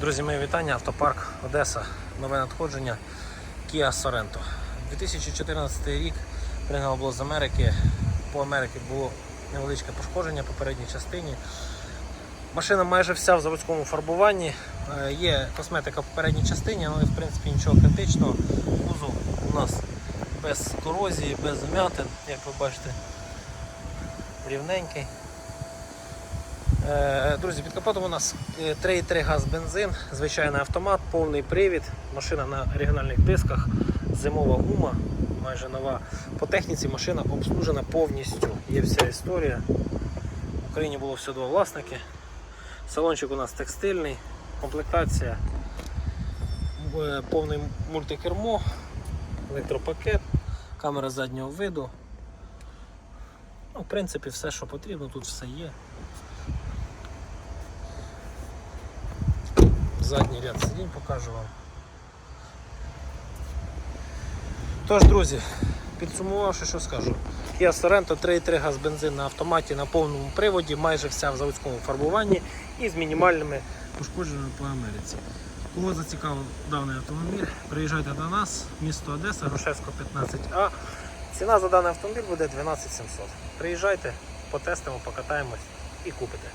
Друзі, мої вітання. Автопарк Одеса. Нове надходження Kia Sorento. 2014 рік пригнало було з Америки. По Америці було невеличке пошкодження по передній частині. Машина майже вся в заводському фарбуванні. Е, Є косметика по передній частині, але в принципі нічого критичного. Кузов у нас без корозії, без вмятин, як ви бачите, рівненький. Е, Друзі, під капотом у нас е, 3,3 газ бензин, звичайний автомат, повний привід, машина на оригінальних дисках, зимова гума, майже нова. По техніці машина обслужена повністю. Є вся історія. В Україні було всього два власники. Салончик у нас текстильний, комплектація, е, повний мультикермо, електропакет, камера заднього виду. Ну, в принципі, все, що потрібно, тут все є. Задній ряд сидінь покажу вам. Тож, друзі, підсумувавши, що скажу. Kia Sorento 3,3 газ бензин на автоматі на повному приводі, майже вся в заводському фарбуванні і з мінімальними пошкодженнями по Америці. Кого зацікавив даний автомобіль, приїжджайте до нас, місто Одеса, Грушевського 15А. Ціна за даний автомобіль буде 12 700. Приїжджайте, потестимо, покатаємось і купите.